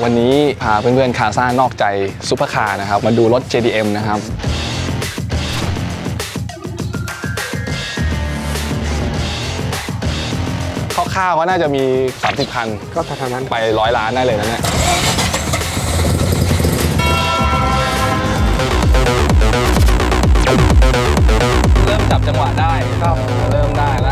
วันนี้พาเพื่อนๆคาซ่านอกใจซุปเปอร์คาร์นะครับ มาดูรถ JDM นะครับคร่าวๆก็น่าจะมี 30 คัน ก็เท่านั้นไปร้อยล้านได้เลยนะเนี่ยเริ่มจับจังหวะได้ก็เริ่มได้แล้ว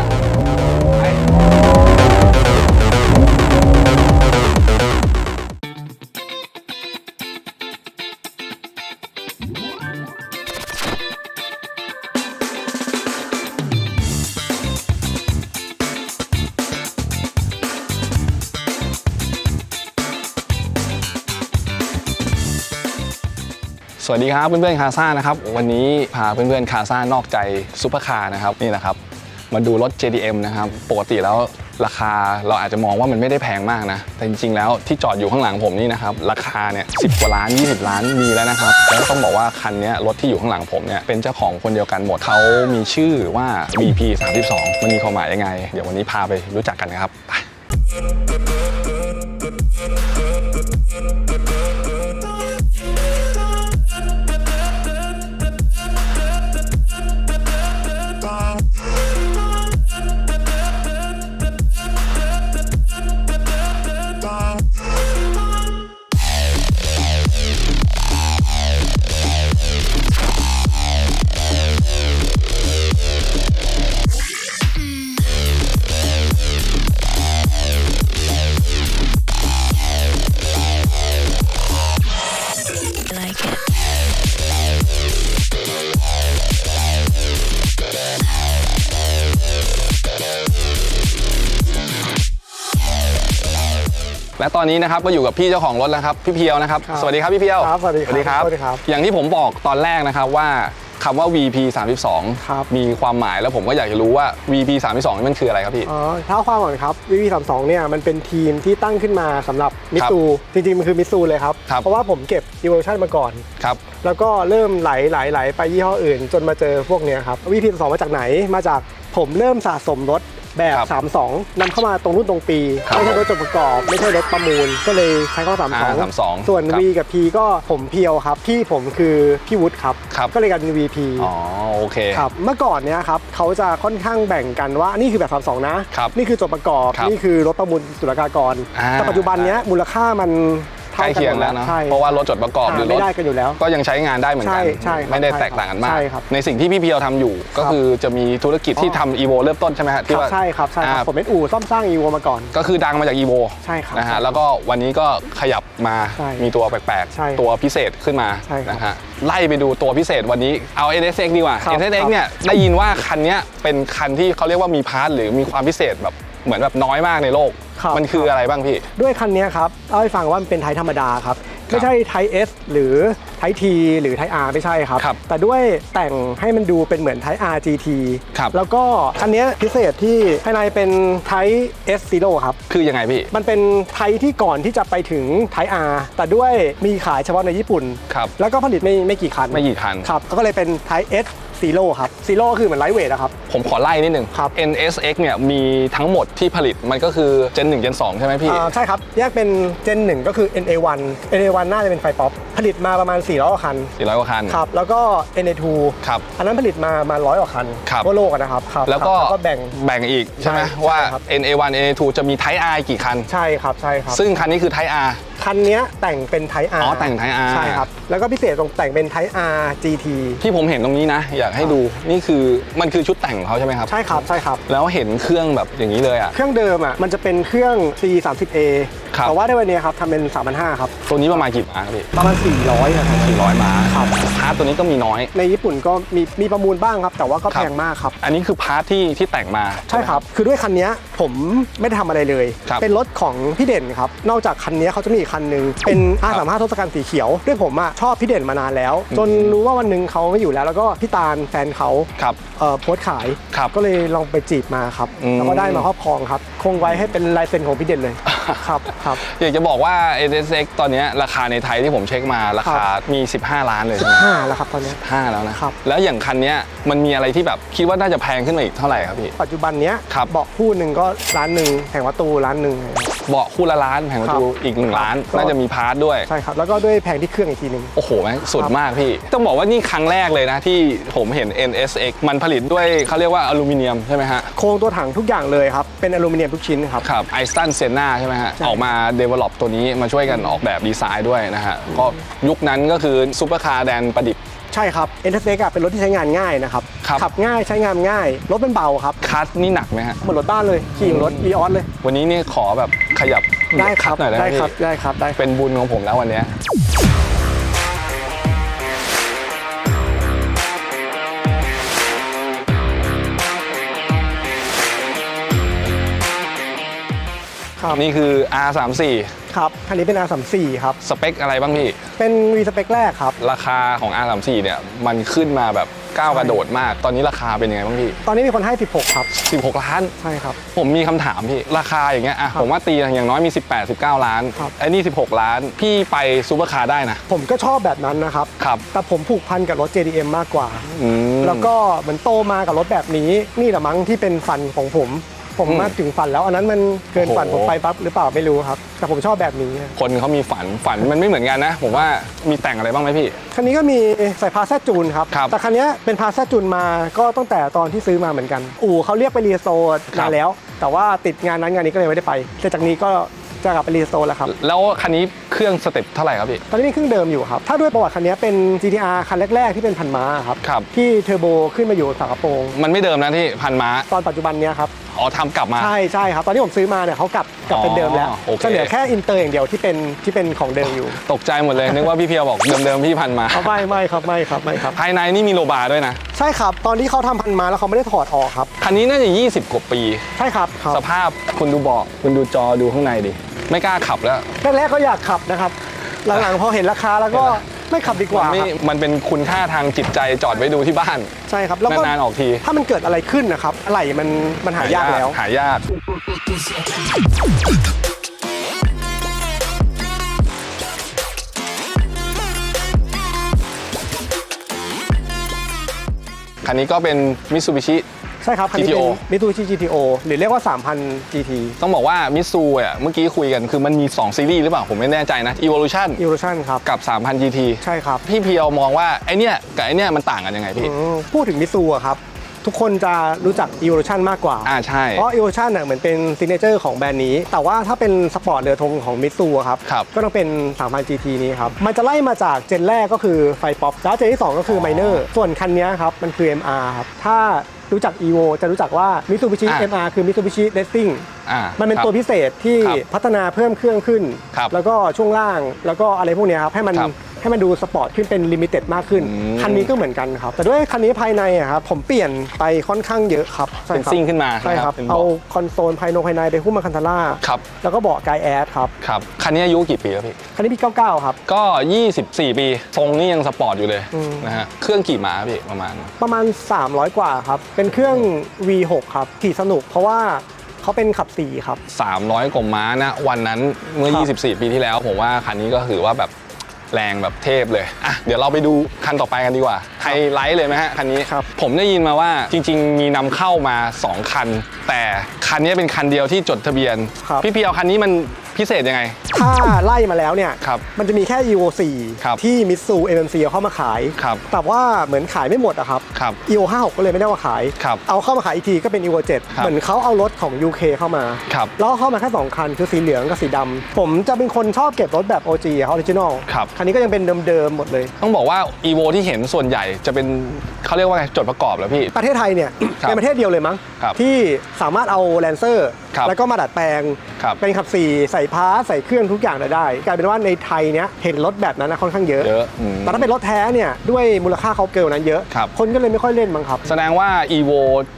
วัสดีครับเพื่อนๆคาซ่านะครับวันนี้พาเพื่อนๆคาซ่านอกใจซุปเปอร์คาร์นะครับนี่นะครับมาดูรถ JDM นะครับปกติแล้วราคาเราอาจจะมองว่ามันไม่ได้แพงมากนะ แต่จริงๆแล้วที่จอดอยู่ข้างหลังผมนี่นะครับ ราคาเนี่ยสิกว่าล้าน 20 ล้านมีแล้วนะครับ แล้วต้องบอกว่าคันนี้รถที่อยู่ข้างหลังผมเนี่ยเป็นเจ้าของคนเดียวกันหมดเขามีชื่อว่า BP 32 มันมีความหมายยังไง เดี๋ยววันนี้พาไปรู้จักกันนะครับไป และตอนนี้นะครับก็อยู่กับพี่เจ้าของรถแล้วครับพี่เพียวนะครับครับสวัสดีครับพี่เพียวครับสวัสดีครับสวัสดีครับสวัสดีครับอย่างที่ผมบอกตอนแรกนะครับว่าคำว่า VP 32ครับมีความหมายแล้วผมก็อยากจะรู้ว่า VP 32นี่มันคืออะไรครับพี่ อ๋อเท้าความก่อนครับ VV 3 2 เนี่ยมันเป็นทีมที่ตั้งขึ้นมาสำหรับมิซูจริงๆ มันคือมิซูเลยครับ ครับ เพราะว่าผมเก็บ Evolution มาก่อน ครับ แล้วก็เริ่มไหลไหลไหลไปยี่ห้ออื่น จนมาเจอพวกเนี้ยครับ VP 3 2 มาจากไหนมาจากผมเริ่มสะสมรถ แบบ ครับ32นำเข้ามาตรงรุ่นตรงปี ครับไม่ใช่รถจดประกอบ ไม่ใช่รถประมูล ก็เลยใช้ข้ออ่า32 32 ส่วน ครับ V กับ P ก็ผมเพียวครับ พี่ผมคือพี่วุฒิครับ ครับ ก็เลยกลายเป็น VP อ๋อโอเค ครับ เมื่อก่อนเนี่ยครับเขาจะค่อนข้างแบ่งกันว่านี่คือแบบ32นะครับนี่คือจดประกอบ ครับนี่คือรถประมูลศุลกากร อ่าแต่ปัจจุบันเนี้ยมูลค่ามัน ใกล้เท่ากันเคียงหมดแล้วเนอะใช่เพราะว่ารถจดประกอบหาหรือรไม่ถได้กันอยู่แล้ว ก็ยังใช้งานได้เหมือนกันใช่ใช่ครับไม่ได้ใช่แตกต่างกันมากใช่ครับในสิ่งที่พี่เพียวทำอยู่ ก็คือจะมีธุรกิจที่ทำ EVO เริ่มต้นใช่ไหมฮะคที่รับว่าใช่ครับใช่ครับอ่าผมเป็นอู่ซ่อมสร้างอีโวมาก่อน ก็คือดังมาจาก EVO ใช่ครับนะฮะใช่แล้วก็วันนี้ก็ขยับมาใช่มีตัวแปลกใช่ๆตัวพิเศษขึ้นมาใช่ครับนะฮะไล่ไปดูตัวพิเศษวันนี้เอา NSX ดีกว่าครับ NSX เนี่ยได้ยินว่าคันเนี้ยเป็นคันที่เขาเรียกว่ามีพาร์ทหรือมีความพิเศษแบบเหมือนแบบน้อยมากในโลก ครับมันคืออะไรบ้างพี่ ด้วยคันเนี้ยครับเล่าให้ฟังว่ามันเป็นไทยธรรมดาครับ ไม่ใช่ไทย S หรือ ไทย T หรือไทย R ไม่ใช่ครับ ครับแต่ด้วยแต่งให้มันดูเป็นเหมือนไทย R GT ครับ แล้วก็คันเนี้ยพิเศษที่ภายในเป็นไทย S Zero ครับ คือยังไงพี่ มันเป็นไทยที่ก่อนที่จะไปถึงไทย R แต่ด้วยมีขายเฉพาะในญี่ปุ่น ครับแล้วก็ผลิตไม่ไม่กี่คันไม่กี่คัน ครับก็เลยเป็นไทย S Zero ครับ Zero คือเหมือนไลท์เวทอะครับ ผมขอไล่นิดนึงครับ NSX เนี่ยมีทั้งหมดที่ผลิตมันก็คือ Gen 1 Gen 2 ใช่ไหมพี่ อ่าใช่ครับ แยกเป็นเจน1ก็คือ NA1 NA1 น่าจะเป็นไฟป๊อป ผลิตมาประมาณ400กว่าคัน 400กว่าคัน ครับ แล้วก็ NA2 ครับ อันนั้นผลิตมามาร้อยกว่าคันครับทั่วโลกอะนะครับครับแล้วก็ครับแบ่งแบ่งอีกใช่ไหมใช่ว่าใช่ครับ NA1 NA2 จะมี Type R กี่คัน ใช่ครับ ใช่ครับ ซึ่งคันนี้คือ Type R คันเนี้ยแต่งเป็นไท R อ๋อแต่ง Type R ใช่ครับ แล้วก็พิเศษตรงแต่งเป็นไท R GT ที่ผมเห็นตรงนี้นะ อยากให้ดูนี่คือมันคือชุดแต่งของเขาใช่ไหมครับ ใช่ครับใช่ครับ แล้วเห็นเครื่องแบบอย่างนี้เลยอะ เครื่องเดิมอะมันจะเป็นเครื่อง C30A ครับ แต่ว่าในวันนี้ครับทำเป็น3,500ครับ ตัวนี้ประมาณกี่ม้าครับพี่ประมาณ 400ครับ400ม้าครับ พาร์ทตัวนี้ก็มีน้อย ในญี่ปุ่นก็มีมีประมูลบ้างครับ แต่ว่าก็ครับแพงมากครับ อันนี้คือพาร์ทที่ที่แต่งมา ใช่ครับ คือด้วยคันเนี้ยผมไม่ได้ทำอะไรเลย ครับเป็นรถของพี่เด่นครับ นอกจากคันเนี้ยเขาจะมีอีกคันหนึ่งเป็น R35 ทศกัณฐ์สีเขียว ด้วยผมอะชอบพี่เด่นมานานแล้ว จนรู้ว่าวันหนึ่งเขาไม่อยู่แล้ว แล้วก็พี่ตาลแฟนเขาครับเอ่อโพสต์ขาย ครับ ก็เลยลองไปจีบมาครับ อืม แล้วก็ได้มาครอบครองครับ คงไว้ให้เป็นลายเซ็นของพี่เด่นเลย ครับครับ อยากจะบอกว่า NSX ตอนเนี้ยราคาในไทยที่ผมเช็คมาราคามี 15 ล้านเลยใช่ไหม5แล้วครับตอนเนี้ย5แล้วนะครับ แล้วอย่างคันเนี้ยมันมีอะไรที่แบบคิดว่าน่าจะแพงขึ้นมาอีกเท่าไหร่ครับพี่ ปัจจุบันเนี้ยครับ เบาะคู่หนึ่งก็ล้านหนึ่งแผงประตูล้านหนึ่ง เบาะคู่ละล้านแผงประตูครับอีกหนึ่งล้านครับน่าจะมีพาร์ทด้วย ใช่ครับ แล้วก็ด้วยแผงที่เครื่องอีกทีหนึงโอ้โหแม่งสุดมากพี่ ต้องบอกว่านี่ครั้งแรกเลยนะที่ผมเห็น NSX มันผลิตด้วยเขาเรียกว่าอลูมิเนียมใช่ไหมฮะ โครงตัวถังทุกอย่างเลยครับ เป็นอลูมิเนียมทุกชิ้นครับครับไอสตันเซนาใช่ไหมฮะใช่ออกมา develop ตัวนี้มาช่วยกันออกแบบดีไซน์ด้วยนะฮะก็ยุคนั้นก็คือซูเปอร์คาร์แดนประดิษฐ์ ใช่ครับ e n t e r s e x อะเป็นรถที่ใช้งานง่ายนะครับ ครับ ขับง่ายใช้งานง่าย รถเป็นเบาครับ คัสนี่หนักไหมฮะ เหมือนรถบ้านเลย ขี่เหมือนรถวีออสเลย วันนี้นี่ขอแบบขยับได้ครับดหน่อยได้ไหมได้ครับ พี่ได้ครับได้ครับ เป็นบุญของผมแล้ววันเนี้ย นี่คือ R34 ครับ คันนี้เป็น R34 ครับ สเปคอะไรบ้างพี่ เป็นวีสเปคแรกครับ ราคาของ R34 เนี่ย มันขึ้นมาแบบก้าวกระโดดมาก ตอนนี้ราคาเป็นยังไงบ้างพี่ ตอนนี้มีคนให้ 16 ครับ 16 ล้าน ใช่ครับ ผมมีคำถามพี่ ราคาอย่างเงี้ยอะครับผมว่าตีอย่างน้อยมี 18 19 ล้าน ครับ ไอ้นี่ 16 ล้าน พี่ไปซูเปอร์คาร์ได้นะ ผมก็ชอบแบบนั้นนะครับ ครับ แต่ผมผูกพันกับรถ JDM มากกว่า อืม แล้วก็เหมือนโตมากับรถแบบนี้ นี่แหละมั้งที่เป็นฝันของผม ผมอืมมาถึงฝันแล้ว อันนั้นมันเกินฝันโอ้ผโหมไปปั๊บหรือเปล่าไม่รู้ครับ แต่ผมชอบแบบนี้คนเขามีฝันฝันมันไม่เหมือนกันนะ ผมว่ามีแต่งอะไรบ้างไหมพี่ คันนี้ก็มีใส่พาสแซจูนครับ ครับแต่คันนี้เป็นพาสแซจูนมาก็ตั้งแต่ตอนที่ซื้อมาเหมือนกัน อู่เขาเรียกไปรีสโตร์ครันาบนแล้ว แต่ว่าติดงานนั้นงานนี้ก็เลยไม่ได้ไปแต่จากนี้ก็จะกลับไปรีสโตร์แล้วครับ แล้วคันนี้เครื่องสเต็ปเท่าไหร่ครับพี่ ตอนนี้มีเครื่องเดิมอยู่ครับ ถ้าด้วยประวัติคันนี้เป็น GTR คันแรก ๆ ที่เป็นพันม้าครับครับที่เทอร์โบขึ้นมาอยู่ฝากระโปรง มันไม่เดิมนะที่พันม้า ตอนปัจจุบันเนี้ยครับอ๋อทำกลับมา ใช่ใช่ครับ ตอนที่ผมซื้อมาเนี่ยเขากลับกลับเป็นเดิมแล้วอ๋อโอเค จะเหลือแค่อินเตอร์อย่างเดียวที่เป็นที่เป็นของเดิมอยู่ตกใจหมดเลย นึกว่าพี่เพียวบอกเดิมๆพี่พันมา เอาไม่ไม่ครับไม่ครับไม่ครับ ภายในนี่มีโลบาร์ด้วยนะ ใช่ครับตอนที่เขาทำพันม้าแล้วเขาไม่ได้ถอดออกครับ คันนี้น่าจะ 20 กว่าปี ใช่ครับครับสภาพคุณดูเบาะคุณดูจอดูข้างในดิ ไม่กล้าขับแล้ว แรกๆก็อยากขับนะครับ หลังๆพอเห็นราคาแล้วก็ ไม่ขับดีกว่ามันไม่ครับมันเป็นคุณค่าทางจิตใจจอดไว้ดูที่บ้าน ใช่ครับแล้วก็นานๆออกที ถ้ามันเกิดอะไรขึ้นนะครับอะไรมันมันหายากแล้ว หายาก คันนี้ก็เป็นมิ t ซูบิชิ ใช่ครับคันนี้เป็น GTO มิตูชิ GTO หรือเรียกว่า 3,000 GT ต้องบอกว่ามิซูอะเมื่อกี้คุยกันคือมันมี 2 ซีรีส์หรือเปล่า ผมไม่แน่ใจนะ Evolution Evolution ครับ กับ 3,000 GT ใช่ครับ พี่เพียวมองว่าไอเนี้ยกับไอเนี้ยมันต่างกันยังไงพี่ อืมพูดถึงมิซูอะครับ ทุกคนจะรู้จัก Evolution มากกว่า อ่าใช่ เพราะ Evolution น่ะเหมือนเป็นซิ g เนเจอร์ของแบรนด์นี้ แต่ว่าถ้าเป็นสปอร์ตเรือธงของมิตซูครับ ครับก็ต้องเป็น 3,000 GT นี้ครับ มันจะไล่มาจากเจนแรกก็คือไฟป๊อปแล้วเจนที่ 2 ก็คือ Minor ส่วนคันเนี้ยครับ มันคือ MR ครับ ถ้ารู้จัก Evo จะรู้จักว่า Mitsubishi อะ MR คือ Mitsubishi Racing อ่ามันเป็นครับตัวพิเศษที่ครับพัฒนาเพิ่มเครื่องขึ้น ครับแล้วก็ช่วงล่างแล้วก็อะไรพวกเนี้ยครับให้มันครับ ให้มันดูสปอร์ตขึ้นเป็นลิมิเต็ดมากขึ้น อืม คันนี้ก็เหมือนกันครับ แต่ด้วยคันนี้ภายในอะครับผมเปลี่ยนไปค่อนข้างเยอะครับใช่เป็นครับซิ่งขึ้นมาใช่ครับเป็นเอาเบาะคอนโซลภายในภายในไปหุ้มมาคันธาร่าครับ แล้วก็เบาะไกแอดครับครับ คันนี้อายุกี่ปีแล้วพี่ คันนี้พี่99ครับ ก็ 24 ปี ทรงนี่ยังสปอร์ตอยู่เลยอืม นะฮะ เครื่องกี่ม้าพี่ประมาณ ประมาณ 300 กว่าครับ เป็นเครื่อง V6 ครับขี่สนุกเพราะว่าเขาเป็นขับ4ครับ 300 กว่าม้านะ วันนั้นเมื่อ ครับ 24 ปีที่แล้ว ผมว่าคันนี้ก็ถือว่าแบบ แรงแบบเทพเลยอะเดี๋ยวเราไปดูคันต่อไปกันดีกว่าไฮไลท์เลยไหมฮะคันนี้ครับผมได้ยินมาว่าจริง ๆ มีนำเข้ามา 2 คัน แต่คันนี้เป็นคันเดียวที่จดทะเบียนครับพี่เพียวคันนี้มัน พิเศษยังไง ถ้าไล่มาแล้วเนี่ยครับมันจะมีแค่ Evo ครับ4ที่มิตซู MMC เอาเข้ามาขาย ครับแต่ว่าเหมือนขายไม่หมดอะครับ ครับ Evo 56ก็เลยไม่ได้มาขาย ครับเอาเข้ามาขายอีกทีก็เป็น Evo 7ครับเหมือนเขาเอารถของ UK เข้ามาครับแล้วเอาเข้ามาแค่2คันคือสีเหลืองกับสีดำผมจะเป็นคนชอบเก็บรถแบบ OG อะออริจินอลครับ คันนี้ก็ยังเป็นเดิมๆหมดเลย ต้องบอกว่า EVO ที่เห็นส่วนใหญ่จะเป็นเขาเรียกว่าไงจดประกอบเหรอพี่ ประเทศไทยเนี่ยครับเป็นประเทศเดียวเลยมั้ง ครับที่สามารถเอาแลนเซอร์ ครับแล้วก็มาดัดแปลง ครับเป็นขับสี่ใส่พาร์ทใส่เครื่องทุกอย่างได้ กลายเป็นว่าในไทยเนี้ยเห็นรถแบบนั้นนะค่อนข้างเยอะ เยอะอืม แต่ถ้าเป็นรถแท้เนี่ยด้วยมูลค่าเขาเกินกว่านั้นเยอะ ครับ คนก็เลยไม่ค่อยเล่นมั้งครับ แสดงว่า EVO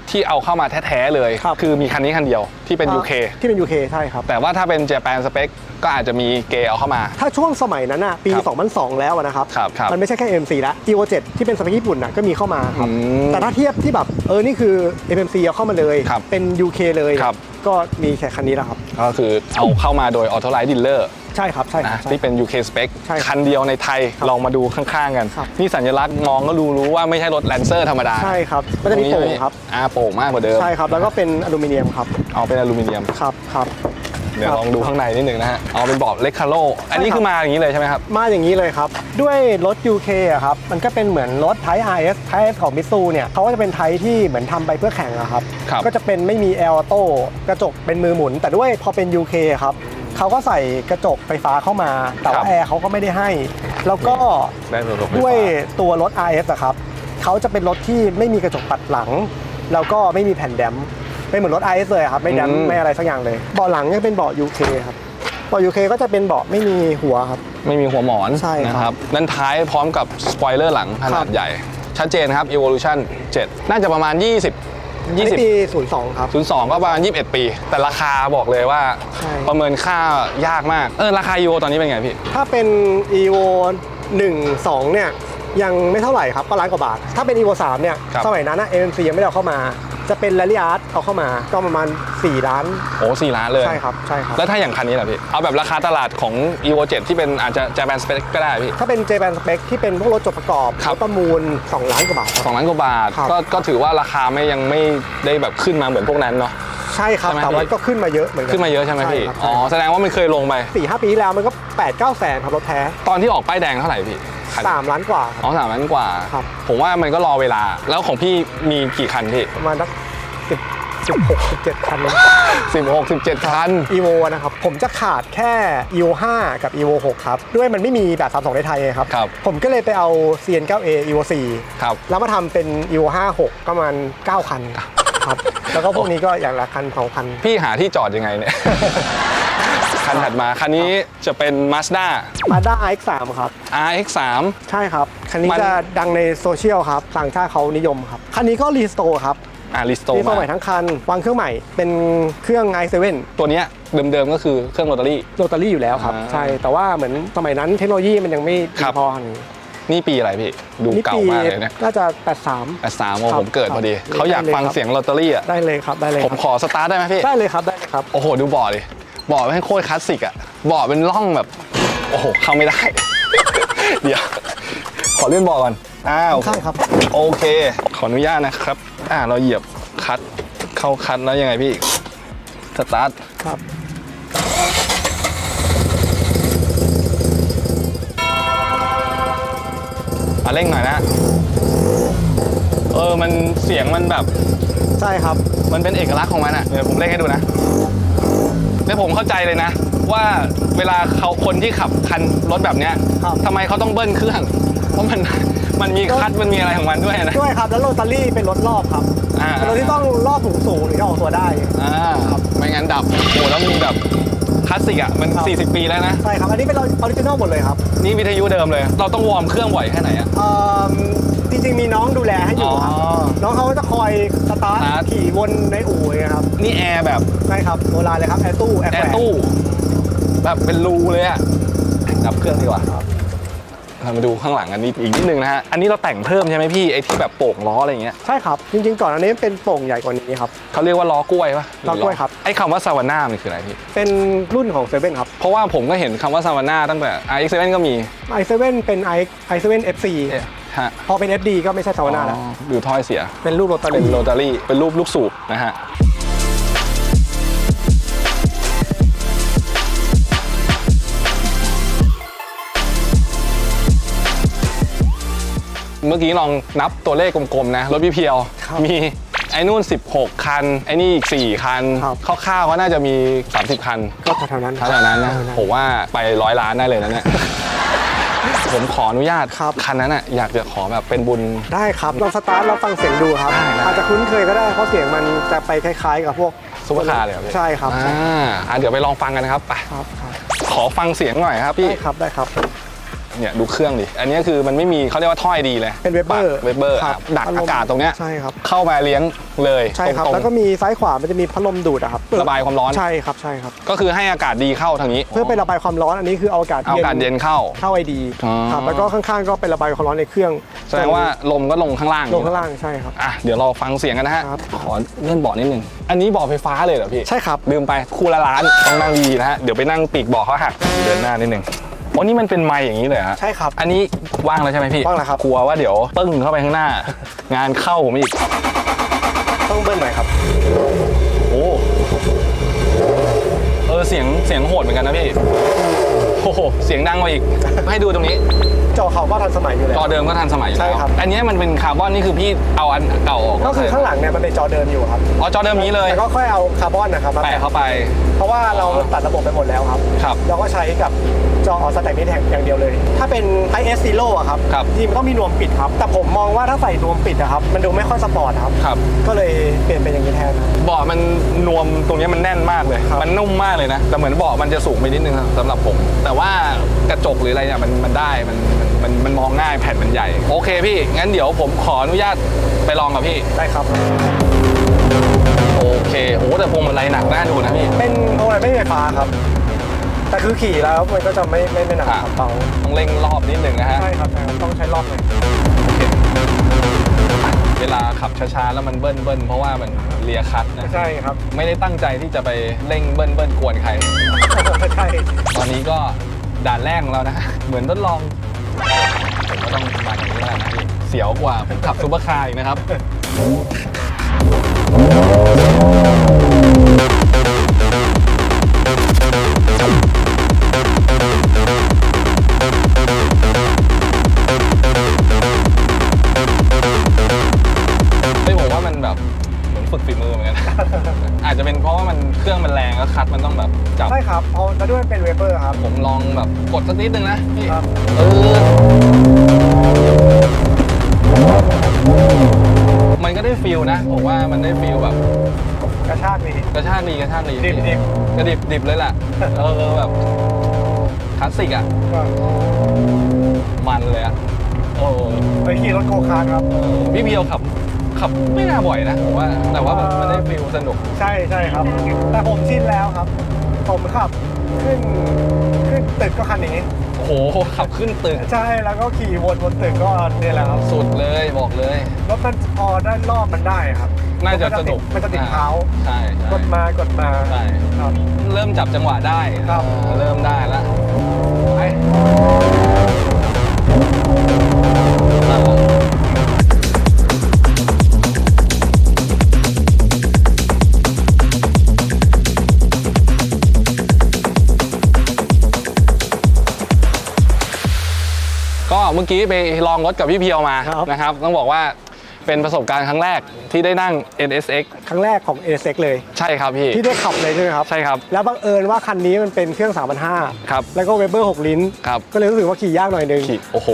ที่เอาเข้ามาแท้ ๆ เลยครับคือมีคันนี้คันเดียวที่เป็น UK ที่เป็น UK ใช่ครับ แต่ว่าถ้าเป็น Japan Spec ก็อาจจะมีเกเอาเข้ามา ถ้าช่วงสมัยนั้นอะปี ครับ2002 แล้วอะนะครับ ครับครับมันไม่ใช่แค่ MC แล้ว Evo 7 ที่เป็นสเปคญี่ปุ่นน่ะก็มีเข้ามาครับ อืมแต่ถ้าเทียบที่แบบ เออ นี่คือ MMC เอาเข้ามาเลย ครับเป็น UK เลย ครับ ก็มีแค่คันนี้แหละครับ ก็คือเอาเข้ามาโดย Auto Light Dealer ใช่ครับใช่คนะรับใช่ ที่เป็น UK Spec ใช่ครับคันเดียวในไทยครับลองมาดูข้างๆกัน ครับ นี่สัญลักษณ์มองก็รู้รู้ว่าไม่ใช่รถ Lancer ธรรมดาใช่ครับมันจะมีโป่งครับ อ่าโป่งมากกว่าเดิมใช่ครับ แล้วก็เป็นอลูมิเนียมครับ เอาเป็นอลูมิเนียม ครับครับดี๋ยวครับลองดูข้างในนิดนึงนะฮะเอาเป็นเบาะเล็กคาโลอันนี้ใช่ครับคือมาอย่างนี้เลยใช่ไหมครับ มาอย่างนี้เลยครับ ด้วยรถ UK อะครับ มันก็เป็นเหมือนรถไทป์ RS ไทป์ของมิตซูเนี่ยเขาก็จะเป็นไทป์ที่เหมือนทำไปเพื่อแข่งอะครับ ครับ ก็จะเป็นไม่มีแอร์ออโต้กระจกเป็นมือหมุน แต่ด้วยพอเป็น UK ครับ เขาก็ใส่กระจกไฟฟ้าเข้ามา แต่ครัว่าบแอร์เขาก็ไม่ได้ให้ แล้วก็ได้ระบบไฟฟ้า ด้วยตัวรถ RS อะครับเขาจะเป็นรถที่ไม่มีกระจกปัดหลัง แล้วก็ไม่มีแผ่นแดมป์เป็นเหมือนรถ RS เลยอะครับไม่แดมป์อืม ไม่อะไรสักอย่างเลยเบาะหลังยังเป็นเบาะ UK ครับเบาะ UK ก็จะเป็นเบาะไม่มีหัวครับ ไม่มีหัวหมอนใช่ครับ นะครับด้านท้ายพร้อมกับสปอยเลอร์หลังขคนารัดบใหญ่ ชัดเจนครับ Evolution 7 น่าจะประมาณ 20 อันนี้ปี02 ครับ20 02 ก็ประมาณ21 ปี แต่ราคาบอกเลยว่า ใช่ ประเมินค่ายากมาก เออราคา Evo ตอนนี้เป็นไงพี่ ถ้าเป็น evo 1 2 เนี่ย ยังไม่เท่าไหร่ครับ ก็ล้านกว่าบาท ถ้าเป็น evo 3 เนี่ย ครับ สมัยนั้นนะ AMC ยังไม่ได้เอาเข้ามา จะเป็น Rally Art เอาเข้ามาก็ประมาณ 4 ล้าน โอ้สี่ล้านเลยใช่ครับใช่ครับ แล้วถ้าอย่างคันนี้ล่ะพี่ เอาแบบราคาตลาดของ Evo 7ที่เป็นอาจจะ Japan Spec ก็ได้พี่ ถ้าเป็น Japan Spec ที่เป็นพวกรถจดประกอบครับรถประมูล 2 ล้านกว่าบาทครับสองล้านกว่าบาทครับ ก็ก็ถือว่าราคาไม่ยังไม่ได้แบบขึ้นมาเหมือนพวกนั้นเนาะ ใช่ครับ ใช่ไหมแต่ว่าพี่ ก็ขึ้นมาเยอะเหมือนกันขึ้นมาเยอะใช่ไหมพี่ครับอ๋อ แสดงว่ามันเคยลงไป สี่ห้าปีที่แล้วมันก็8 9แสนครับรถแท้ ตอนที่ออกป้ายแดงเท่าไหร่พี่ คัน 3 ล้านกว่าครับ อ๋อสามล้านกว่า ครับ ผมว่ามันก็รอเวลา แล้วของพี่มีกี่คันพี่ประมาณสักสิบสิบหกสิบเจ็ดคันเอง16 17คัน evo นะครับ ผมจะขาดแค่ evo 5กับ evo 6ครับ ด้วยมันไม่มีแบบ32ในไทยไงครับ ครับ ผมก็เลยไปเอา cn 9 a evo ครับ4แล้วมาทำเป็น evo 5 6ก็ประมาณ 9 คัน ครับ แล้วก็พวกนี้ก็อย่างละคันสองคัน พี่หาที่จอดยังไงเนี่ย คันถัดมา คันนี้จะเป็น Mazda Mazda RX3 ครับ RX3 ใช่ครับ คันนี้มันจะดังในโซเชียลครับต่างชาติเขานิยมครับ คันนี้ก็รีสโตร์ครับอ่าลิสโตรีสโตร์ใหมาม่ทั้งคัน วางเครื่องใหม่เป็นเครื่อง i7 ตัวเนี้ยเดิมๆก็คือเครื่องโรตารี่ โรตารี่อยู่แล้วครับอ่าใช่ แต่ว่าเหมือนสมัยนั้นเทคโนโลยีมันยังไม่คดีรับพอข นาดนี้นี่ปีอะไรพี่ ดูนี่เก่าปีมากเลยเนี่ยน่าจะ 83แต่สามโมครับผมเกิดพอดีครับเขาอยากฟังได้เลยครับเสียงโรตารี่อะได้เลยครับได้เลยผคมรับขอสตาร์ทได้ไหมพี่ ได้เลยครับได้เลยครับ โอ้โห ดูเบาะดิเบาะไม่งโคตรคลาสสิกอะเบาะเป็นร่องแบบ โอ้โห เข้าไม่ได้ เดี๋ยว ขอเลื่อนเบาะก่อนอ้าวข้างครับ โอเค ขออนุญาตนะครับ อ่าเราเหยียบคัดเข้าคัดแล้วยังไงพี่สตาร์ทครับ เร่งหน่อยนะ เออ มันเสียงมันแบบ ใช่ครับ มันเป็นเอกลักษณ์ของมันอะ เดี๋ยวผมเร่งให้ดูนะ แล้วผมเข้าใจเลยนะ ว่าเวลาเขาคนที่ขับคันรถแบบเนี้ยครับ ทำไมเขาต้องเบิ้ลเครื่อง เพราะมัน มันมีคัดมันมีอะไรของมันด้วยนะ ด้วยครับ แล้วโรตารี่เป็นรถรอบครับอ่า เป็นรถที่ต้องรอบสูงสูงๆถึงจะออกตัวได้ อ่าไม่งั้นดับ โอ้แล้วมีแบบคลาสสิกอะ มัน ครับ 40 ปีแล้วนะ ใช่ครับ อันนี้เป็นออริจินอลหมดเลยครับ นี่วิทยุเดิมเลย เราต้องวอร์มเครื่องบ่อยแค่ไหนอะ เอิ่มจริงๆมีน้องดูแลให้อยู่ครับ อ๋อน้องเขาก็จะคอยสตาร์สตาร์ททขี่วนในอู่อย่างเงี้ยครับนี่แอร์แบบใช่ครับโบราณเลยครับแอร์ตู้แอร์แอแขวร์นตู้ แบบเป็นรูเลยอะดับเครื่องดีกว่า ครับ เรามาดูข้างหลังอันนี้อีกนิดนึงนะฮะ อันนี้เราแต่งเพิ่มใช่ไหมพี่ไอ้ที่แบบโป่งล้ออะไรอย่างเงี้ย ใช่ครับ จริงๆ ก่อนอันนี้เป็นโป่งใหญ่กว่านี้ครับ เขาเรียกว่าล้อกล้วยปะล้อกล้วยครับ ไอ้คำว่าซาวาน่ามันคืออะไรพี่ เป็นรุ่นของเซเว่นครับ เพราะว่าผมก็เห็นคำว่าซาวาน่าตั้งแต่ RX7 ก็มี i7 เป็น i i7 FC เอ๊ะฮะพอเป็น FD ก็ไม่ใช่ซาวน่าแล้วอ๋อดูถ้อยเสีย เป็นรูปโรตาเป็นรี่โรตารี่เป็นรูปลูกสูบนะฮะ เมื่อกี้ลองนับตัวเลขกลมๆนะรถพี่เพียวครับมีไอ้นู่น 16 คัน ไอ้นี่อีก 4 คัน ครับคร่าวๆก็น่าจะมี 30 คัน ก็แถวๆนั้นเท่านั้นนะผมว่าไปร้อยล้านได้เลยนะเนี่ยผมขออนุญาตครับคันนั้นอะอยากจะขอแบบเป็นบุญได้ครับลองสตาร์ทเราฟังเสียงดูครับได้ได้อาจจะคุ้นเคยก็ได้เพราะเสียงมันจะไปคล้ายๆ กับพวกซุปเปอร์คาร์เลยเหรอพี่ใช่ครับอ่าอะเดี๋ยวไปลองฟังกันนะครับไปครับครับขอฟังเสียงหน่อยครับพี่ได้ครับได้ครับ เนี่ยดูเครื่องดิ อันนี้คือมันไม่มีเขาเรียกว่าถ้อยดีเลยเป็น Weber เวเบอร์ครับดักอากาศตรงเนี้ยใช่ครับเข้ามาเลี้ยงเลยใช่ครับตงๆแล้วก็มีซ้ายขวามันจะมีพัดลมดูดอะครับระบายความร้อนใช่ครับใช่ครับ ก็คือให้อากาศดีเข้าทางนี้ เพื่อไประบายความร้อนอันนี้คือเอาอากาศเอาอากาศเย็นเข้าเข้าไอดีอ๋อครับแล้วก็ข้างๆก็ไประบายความร้อนในเครื่องแสดงว่าลมก็ลงข้างล่างลงข้างล่างใช่ครับอะเดี๋ยวเราฟังเสียงกันนะฮะครับขอเลื่อนเบาะนิดนึงอันนี้เบาะไฟฟ้าเลยเหรอพี่ใช่ครับลืมไปคู่ละล้านต้องนั่งดีนะฮะเดี๋ยวไปนั่งปีกเบาะเขาหักเดินหน้านิดนึง อ๋อนี่มันเป็นไม้อย่างนี้เลยเหรอฮะใช่ครับ อันนี้ว่างแล้วใช่ไหมพี่ว่างแล้วครับ กลัวว่าเดี๋ยวปึ้งเข้าไปข้างหน้า งานเข้าผมอีก ต้องเบิ้ลหน่อยครับ โอ้ เออเสียงเสียงโหดเหมือนกันนะพี่ โอ้โหเสียงดังกว่าอีก ให้ดูตรงนี้ จอเขาก็ทันสมัยอยู่แล้ว จอเดิมก็ทันสมัยอยู่ใช่แล้วครับ อันนี้มันเป็นคาร์บอนนี่คือพี่เอาอันเก่าออกก็คือข้างหลังเนี่ยมันเป็นจอเดิมอยู่ครับอ๋อจอเดิมนี้เลยแต่ก็ค่อยเอาคาร์บอนนะครับมาแปะแปะเข้าไป เพราะว่าเราตัดระบบไปหมดแล้วครับครับเราก็ใช้กับจอสแต็กนี้แทนอย่างเดียวเลย ถ้าเป็น i s Zero อะครับครับจริงๆมันต้องมีนวมปิดครับแต่ผม มองว่าถ้าใส่นวมปิดอะครับ มันดูไม่ค่อยสปอร์ตครับ ครับ ก็เลยเปลี่ยนเป็นอย่างนี้แทนเบาะมันนวมตรงนี้มันแน่นมากเลย ครับ มันนุ่มมากเลยนะ แต่เหมือนเบาะมันจะสูงไปนิดนึงสำหรับผม แต่ว่ากระจกหรืออะไรเนี่ยมันมันได้มันมันมันมันมองง่ายแผ่นมันใหญ่ โอเคพี่ งั้นเดี๋ยวผมขออนุญาตไปลองกับพี่ ได้ครับ โอเคโอ้แต่พวงมาลัยหนักน่าดูนะพี่ เป็นโอะไรไม่ไฟฟ้าครับ แต่คือขี่แล้วมันก็จะไม่ไม่ไม่หนักครับเบาต้องเร่งรอบนิดนึงนะฮะ ใช่ครับใช่ครับต้องใช้รอบเลย เวลาขับช้าๆแล้วมันเบิ้ลเบิ้ลเพราะว่ามันเลียคัดนะใช่ครับไม่ได้ตั้งใจที่จะไปเร่งเบิ้ลเบิ้ลกวนใคร ใช่ตอนนี้ก็ด่านแรกของเรานะ เหมือนทดลองผมก็ต้องมาอย่างนี้แหละนะพี่เสียวกว่าผมขับซูเปอร์คาร์อีกนะครับ คัดมันต้องแบบจับ ใช่ครับเพราะแล้วด้วยเป็นเวเบอร์ครับ ผมลองแบบกดสักนิดนึงนะพี่ครับ เออ มันก็ได้ฟิลนะ ผมว่ามันได้ฟิลแบบ กระชากดี กระชากดีกระชากดีดิบดิบ กระดิบดิบเลยแหละเออแบบคลาสสิกอะ ก็มันเลยอะ โอ้ ไปขี่รถโกคาร์ทครับ เออพี่เบียวขับ ขับไม่น่าบ่อยนะผมว่าแต่ว่าแบบมันได้ฟิลสนุก ใช่ใช่ครับ แต่ผมชินแล้วครับ ผมขับขึ้นขึ้นตึกก็คันนี้ โอ้โห ขับขึ้นตึกใช่แล้วก็ขี่วนบนตึกก็เนี่ยแหละครับสุดเลยบอกเลย รถมันพอได้รอบมันได้ครับน่าจะสนุกมันจะติดเท้าใช่ใช่กดมากดมาใช่ครับ เริ่มจับจังหวะได้ครับเออเริ่มได้แล้วไป เมื่อกี้ไปลองรถกับพี่เพียวมาครับ นะครับ ต้องบอกว่าเป็นประสบการณ์ครั้งแรกที่ได้นั่ง NSX ครั้งแรกของ a อ x เลย ใช่ครับพี่ ที่ได้ขับเลยใช่ไหมครับ ใช่ครับ แล้วบังเอิญว่าคันนี้มันเป็นเครื่อง 3,500 ครับ แล้วก็เวเบอร์ 6 ลิ้น ครับ ก็เลยรู้สึกว่าขี่ยากหน่อยนึง ขี่โอ้โห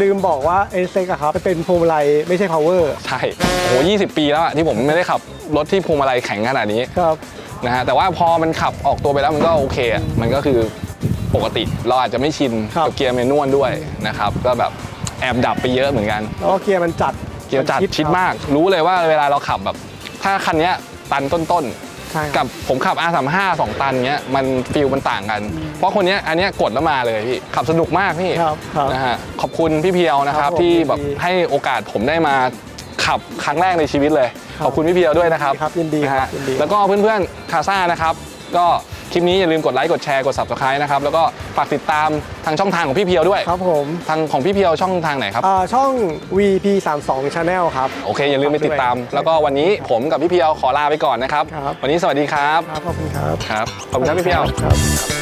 ลืมบอกว่า a อ x อะครับมันเป็นพวงมาลัยไม่ใช่ power ใช่ โอ้โห20 ปีแล้วอะที่ผมไม่ได้ขับรถที่พวงมาลัยแข็งขนาดนี้ ครับ นะฮะ แต่ว่าพอมันขับออกตัวไปแล้วมันก็โอเคอะมันก็คือ ปกติ เราอาจจะไม่ชินครับ กับเกียร์เมนวลด้วยนะครับ ก็แบบแอบดับไปเยอะเหมือนกัน แล้วก็เกียร์มันจัดเกียร์จัดมันชิดครับมาก รู้เลยว่าเวลาเราขับแบบ ถ้าคันเนี้ยตันต้นใช่ๆคกัรับบผมขับ R35 2ตันเงี้ยมันฟิลมันต่างกัน เพราะคนเนี้ยอันเนี้ยกดแล้วมาเลยพี่ขับสนุกมากพี่ ครับครับ นะฮะขอบคุณพี่เพียวนะครับครับผมที่ยินดีแบบให้โอกาสผมได้มาขับครั้งแรกในชีวิตเลย ครับขอบคุณพี่เพียวด้วยนะครับครับยินดีนะครัฮะบยินดีแล้วก็เพื่อนๆคาซ่านะครับ ก็ คลิปนี้อย่าลืมกดไลค์กดแชร์กด subscribe นะครับแล้วก็ฝากติดตามทางช่องทางของพี่เพียวด้วยครับผมทางของพี่เพียวช่องทางไหนครับ อ่าช่อง VP 3 2 Channel ครับ โอเค อย่าลืมไปติดตามฝากด้วยแล้วก็วันนี้ผมกับพี่เพียวขอลาไปก่อนนะครับ ครับ วันนี้สวัสดีครับ ครับ ขอบคุณครับ ครับ ขอบคุณครับพี่เพียว ครับ